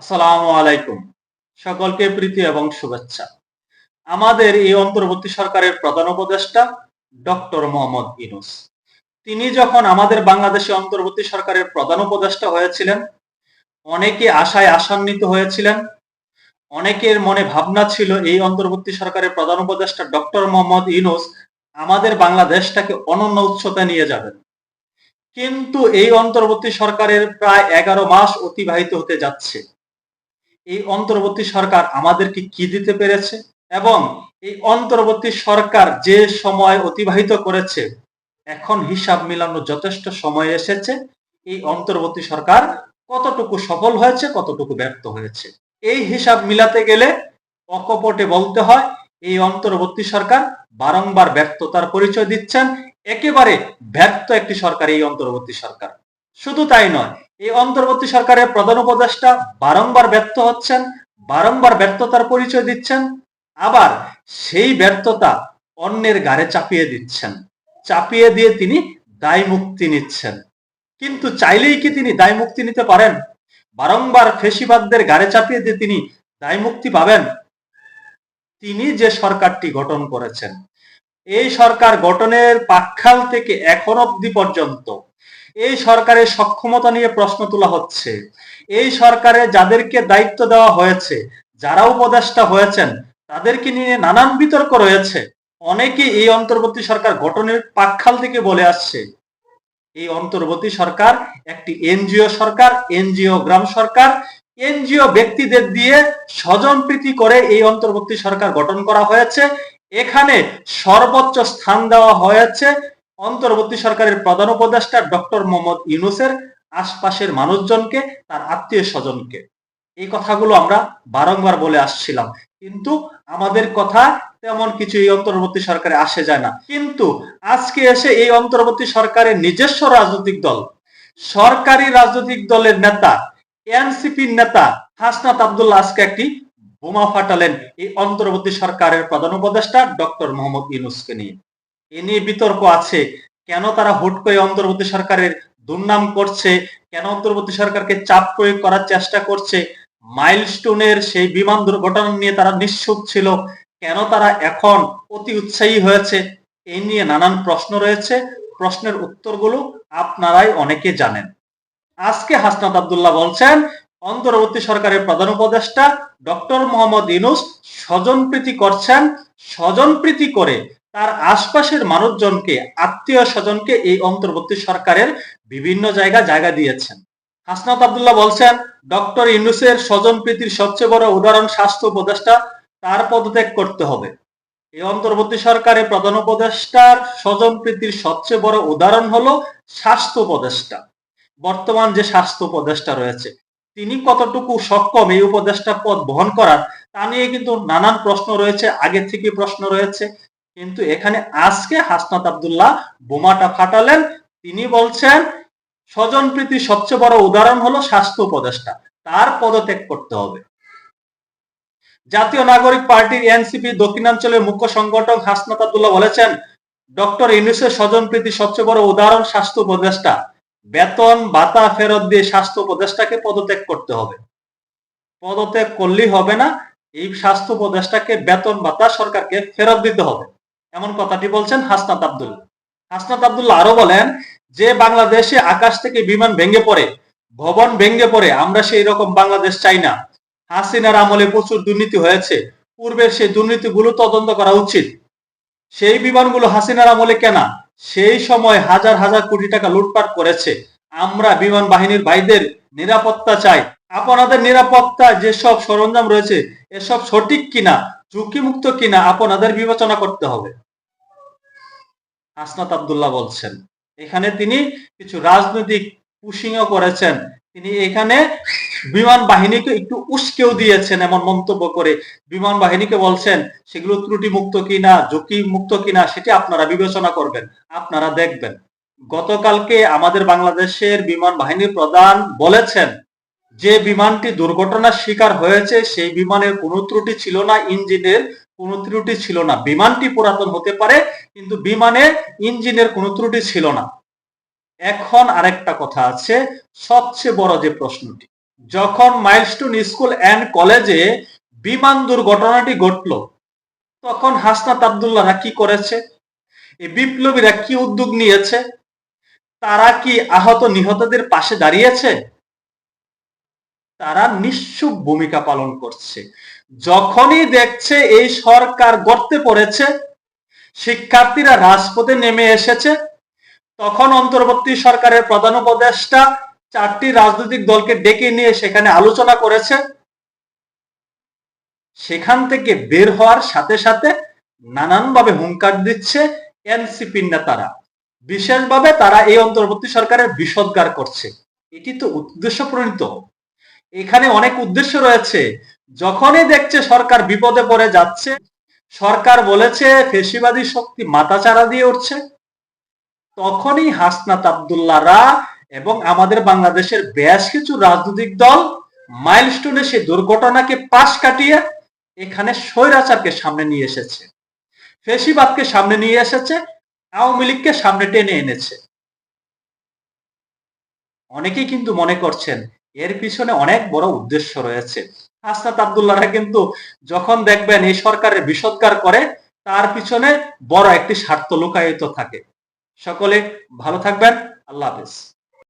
আসসালামু আলাইকুম। সকলকে প্রীতি এবং শুভেচ্ছা। আমাদের এই অন্তর্বর্তী সরকারের প্রধান উপদেষ্টা ডক্টর মোহাম্মদ ইনুস তিনি যখন আমাদের বাংলাদেশে অন্তর্বর্তী সরকারের প্রধান উপদেষ্টা হয়েছিলেন, অনেকে আশায় আশান্বিত হয়েছিলেন, অনেকের মনে ভাবনা ছিল এই অন্তর্বর্তী সরকারের প্রধান উপদেষ্টা ডক্টর মোহাম্মদ ইনুস আমাদের বাংলাদেশটাকে অনন্য উচ্চতা নিয়ে যাবেন। কিন্তু এই অন্তর্বর্তী সরকারের প্রায় এগারো মাস অতিবাহিত হতে যাচ্ছে। এই অন্তর্বর্তী সরকার আমাদেরকে কি দিতে পেরেছে? এবং এই অন্তর্বর্তী সরকার যে সময় অতিবাহিত করেছে, এখন হিসাব মিলানোর যথেষ্ট সময় এসেছে। এই অন্তর্বর্তী সরকার কতটুকু সফল হয়েছে, কতটুকু ব্যর্থ হয়েছে? এই হিসাব মিলাতে গেলে অকপটে বলতে হয়, এই অন্তর্বর্তী সরকার বারংবার ব্যর্থতার পরিচয় দিচ্ছেন। একেবারে ব্যর্থ একটি সরকার এই অন্তর্বর্তী সরকার। শুধু তাই নয় এই অন্তর্বর্তী সরকারের প্রধান উপদেষ্টা বারংবার ব্যর্থ হচ্ছেন, বারংবার ব্যর্থতার পরিচয় দিচ্ছেন, আবার সেই ব্যর্থতা অন্যের গাড়ে চাপিয়ে দিচ্ছেন। চাপিয়ে দিয়ে তিনি দায় মুক্তি নিচ্ছেন। কিন্তু চাইলেই কি তিনি দায় মুক্তি নিতে পারেন? বারংবার ফেসিবাদদের গাড়ে চাপিয়ে দিয়ে তিনি দায় মুক্তি পাবেন? তিনি যে সরকারটি গঠন করেছেন, এই সরকার গঠনের পাকখাল থেকে এখন অব্দি পর্যন্ত এই সরকারের সক্ষমতা নিয়ে প্রশ্ন তোলা হচ্ছে। এই সরকারে যাদেরকে দায়িত্ব দেওয়া হয়েছে, যারা উপদেষ্টা হয়েছেন, তাদেরকে নিয়ে নানান বিতর্ক রয়েছে। অনেকে এই অন্তর্বর্তী সরকার গঠনের পাকখাল থেকে বলে আসছে। এই অন্তর্বর্তী সরকার একটি এনজিও সরকার, এনজিও গ্রাম সরকার, এনজিও ব্যক্তিদের দিয়ে স্বজনপ্রীতি করে এই অন্তর্বর্তী সরকার গঠন করা হয়েছে। এখানে সর্বোচ্চ স্থান দেওয়া হয়েছে অন্তর্বর্তী সরকারের প্রধান উপদেষ্টা ডক্টর মোহাম্মদ ইউনুসের আশপাশের মানুষজনকে, তার আত্মীয় স্বজনকে। এই কথাগুলো আমরা বারংবার বলে আসছিলাম। কিন্তু আমাদের কথা তেমন কিছু এই অন্তর্বর্তী সরকারে আসে যায় না। কিন্তু আজকে এসে এই অন্তর্বর্তী সরকারের নিজস্ব রাজনৈতিক দল, সরকারি রাজনৈতিক দলের নেতা, এনসিপির নেতা হাসনাত আবদুল্লাহ আজকে একটি বোমা ফাটালেন এই অন্তর্বর্তী সরকারের প্রধান উপদেষ্টা ডক্টর মোহাম্মদ ইউনুসকে নিয়ে। এ নিয়ে বিতর্ক আছে। কেন তারা হুট করে অন্তর্বর্তী সরকারের দুর্নাম করছে? কেন অন্তর্বর্তী সরকারকে চাপ প্রয়োগ করার চেষ্টা করছে? মাইলস্টোনের সেই বিমান দুর্ঘটনা নিয়ে তারা নিশ্চুপ ছিল। কেন তারা এখন অতি উৎসাহী হয়েছে? এই নিয়ে নানান প্রশ্ন রয়েছে। প্রশ্নের উত্তরগুলো আপনারাই অনেকে জানেন। আজকে হাসনাত আবদুল্লাহ বলছেন, অন্তর্বর্তী সরকারের প্রধান উপদেষ্টা ডক্টর মোহাম্মদ ইনুস স্বজনপ্রীতি করছেন। স্বজনপ্রীতি করে তার আশপাশের মানুষজনকে, আত্মীয় স্বজনকে এই অন্তর্বর্তী সরকারের বিভিন্ন জায়গা জায়গা দিয়েছেন। হাসনাত আবদুল্লাহ বলছেন, ডক্টর ইউনুসের স্বজন প্রীতির সবচেয়ে বড় উদাহরণ স্বাস্থ্য উপদেষ্টা, তার পদত্যাগ করতে হবে। এই অন্তর্বর্তী সরকারের প্রধান উপদেষ্টার স্বজন প্রীতির সবচেয়ে বড় উদাহরণ হলো স্বাস্থ্য উপদেষ্টা। বর্তমান যে স্বাস্থ্য উপদেষ্টা রয়েছে, তিনি কতটুকু সক্ষম এই উপদেষ্টা পদ বহন করার, তা নিয়ে কিন্তু নানান প্রশ্ন রয়েছে, আগে থেকে প্রশ্ন রয়েছে। কিন্তু এখানে আজকে হাসনাত আবদুল্লাহ বোমাটা ফাটালেন। তিনি বলছেন স্বজনপ্রীতির সবচেয়ে বড় উদাহরণ হলো স্বাস্থ্য উপদেষ্টা। তার পদত্যাগ করতে হবে। জাতীয় নাগরিক পার্টির এনসিপি দক্ষিণাঞ্চলের মুখ্য সংগঠক হাসনাত আবদুল্লাহ বলেছেন, ডক্টর ইউনুসের স্বজনপ্রীতি সবচেয়ে বড় উদাহরণ স্বাস্থ্য উপদেষ্টা। বেতন বাতা ফেরত দিয়ে স্বাস্থ্য উপদেষ্টাকে পদত্যাগ করতে হবে। পদত্যাগ করলেই হবে না, এই স্বাস্থ্য উপদেষ্টাকে বেতন বাতা সরকারকে ফেরত দিতে হবে। এমন কথাটি বলছেন হাসনাত আবদুল্লাহ হাসনাত আবদুল্লাহ আরও বলেন, যে বাংলাদেশে আকাশ থেকে বিমান ভেঙে পড়ে, ভবন ভেঙে পড়ে, আমরা সেই রকম বাংলাদেশ চাই না। হাসিনার আমলে প্রচুর দুর্নীতি হয়েছে। পূর্বের সেই দুর্নীতিগুলো তদন্ত করা উচিত। সেই বিমানগুলো হাসিনার আমলে কেনা, সেই সময় হাজার হাজার কোটি টাকা লুটপাট করেছে। আমরা বিমান বাহিনীর ভাইদের নিরাপত্তা চাই। আপনাদের নিরাপত্তা যেসব সরঞ্জাম রয়েছে, এসব সঠিক কিনা, ঝুঁকিমুক্ত কিনা, আপনাদের বিবেচনা করতে হবে। হাসনাত আবদুল্লাহ বলছেন। এখানে তিনি কিছু রাজনৈতিক পুশিংও করেছেন। তিনি এখানে বিমান বাহিনীকে একটু উস্কেও দিয়েছেন এমন মন্তব্য করে। বিমান বাহিনীকে বলছেন, সেগুলো ত্রুটি মুক্ত কিনা ঝুঁকি মুক্ত কিনা, সেটি আপনারা বিবেচনা করবেন, আপনারা দেখবেন। গতকালকে আমাদের বাংলাদেশের বিমান বাহিনীর প্রধান বলেছেন, যে বিমানটি দুর্ঘটনার শিকার হয়েছে, সেই বিমানের কোনো ত্রুটি ছিল না, ইঞ্জিনের কোনো ত্রুটি ছিল না। বিমানটি পুরাতন হতে পারে, কিন্তু বিমানে ইঞ্জিনের কোনো ত্রুটি ছিল না। এখন আরেকটা কথা আছে, সবচেয়ে বড় যে প্রশ্নটি, যখন মাইলস্টোন স্কুল অ্যান্ড কলেজে বিমান দুর্ঘটনাটি ঘটল, তখন হাসনাত আবদুল্লাহরা কি করেছে? এই বিপ্লবীরা কি উদ্যোগ নিয়েছে? তারা কি আহত নিহতদের পাশে দাঁড়িয়েছে? তারা নিশ্চুপ ভূমিকা পালন করছে। যখনই দেখছে এই সরকার গর্তে পড়েছে, শিক্ষার্থীরা রাজপথে নেমে এসেছে, তখন অন্তর্বর্তী সরকারের প্রধান উপদেষ্টা চারটি রাজনৈতিক দলকে ডেকে নিয়ে সেখানে আলোচনা করেছে। সেখান থেকে বের হওয়ার সাথে সাথে নানানভাবে হুঙ্কার দিচ্ছে এনসিপির নেতারা। বিশেষভাবে তারা এই অন্তর্বর্তী সরকারের বিষদগার করছে। এটি তো উদ্দেশ্য প্রণীত এখানে অনেক উদ্দেশ্য রয়েছে। যখনই দেখছে সরকার বিপদে পড়ে যাচ্ছে, সরকার বলেছে ফেসিবাদী শক্তি মাথাচাড়া দিয়ে উঠছে, তখনই হাসনাত আবদুল্লাহরা এবং আমাদের বাংলাদেশের বেশ কিছু রাজনৈতিক দল মাইলস্টোনে সেই দুর্ঘটনাকে পাশ কাটিয়ে এখানে স্বৈরাচারকে সামনে নিয়ে এসেছে। ফেসিবাদকে সামনে নিয়ে এসেছে, আওয়ামী লীগকে সামনে টেনে এনেছে। অনেকেই কিন্তু মনে করছেন এর পিছনে অনেক বড় উদ্দেশ্য রয়েছে। হাসনাত আবদুল্লাহরা কিন্তু যখন দেখবেন এই সরকারের বিষৎকার করে, তার পিছনে বড় একটি স্বার্থ লুকায়িত থাকে। সকলে ভালো থাকবেন, আল্লাহ হাফেজ।